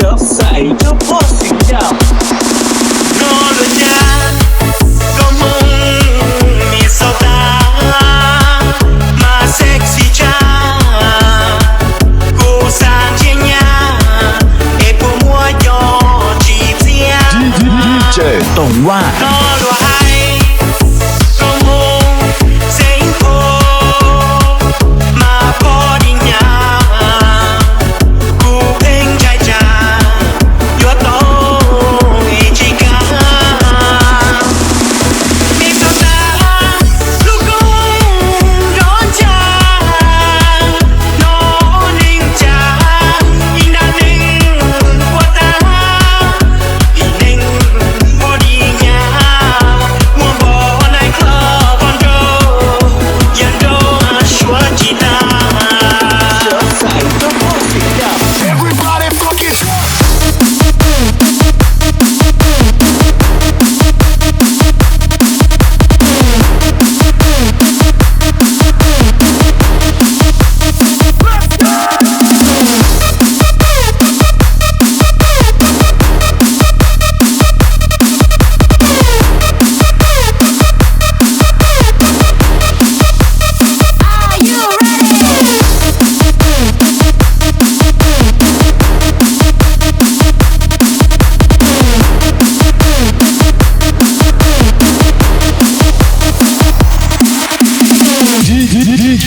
just say the pussy down.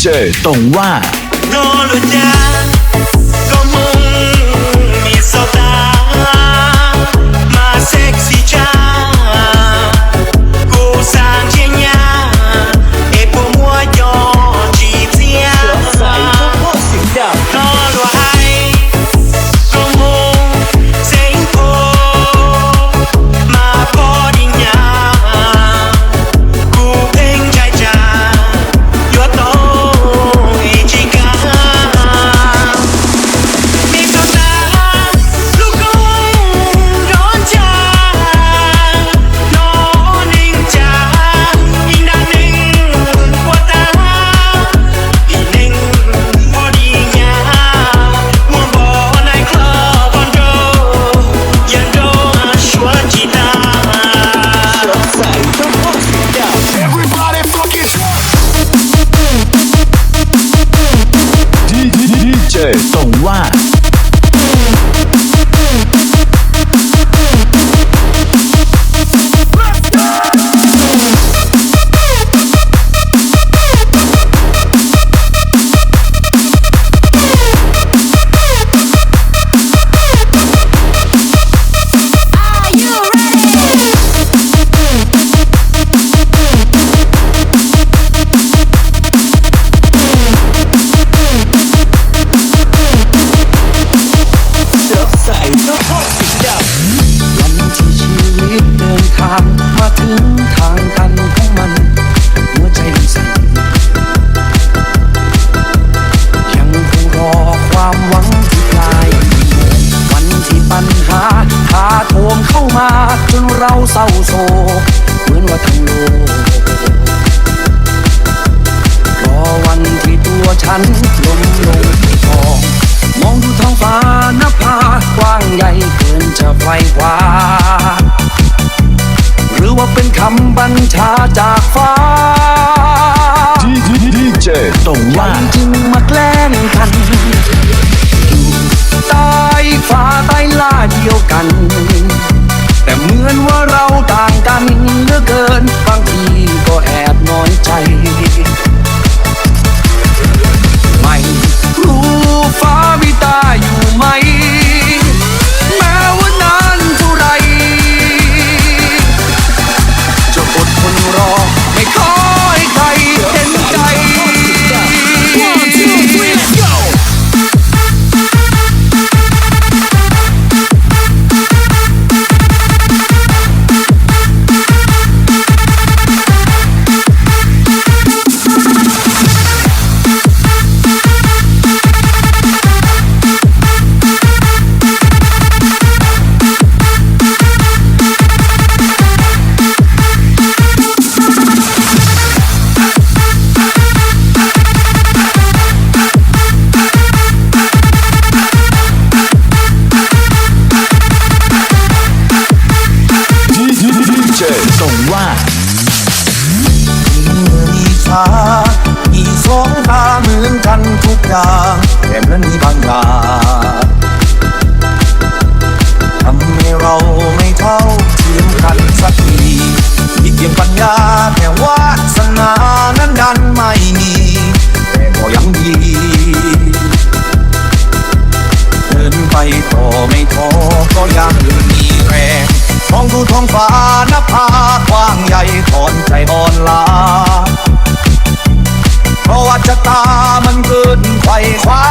เจตรงว่า โนรู้จั อร์ส่งว่า นลมลงคลองมองดูท้องฟ้านภากว้างใหญ่เกินจะไพลวาหรือว่าเป็นคำบัญชาจากฟ้าดีเจตรงว่าจึงมาแกล้งกันใต้ฟ้าใต้ล่าเดียวกัน แต่เหมือนว่าเราต่างกันเหลือเกิน ชะตามันเกินไขว้คว้า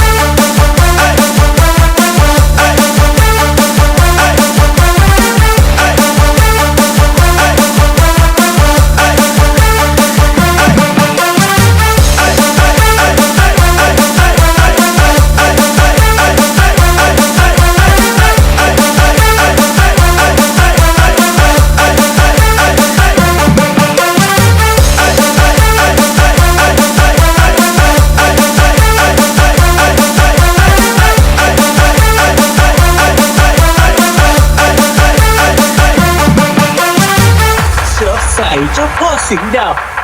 No.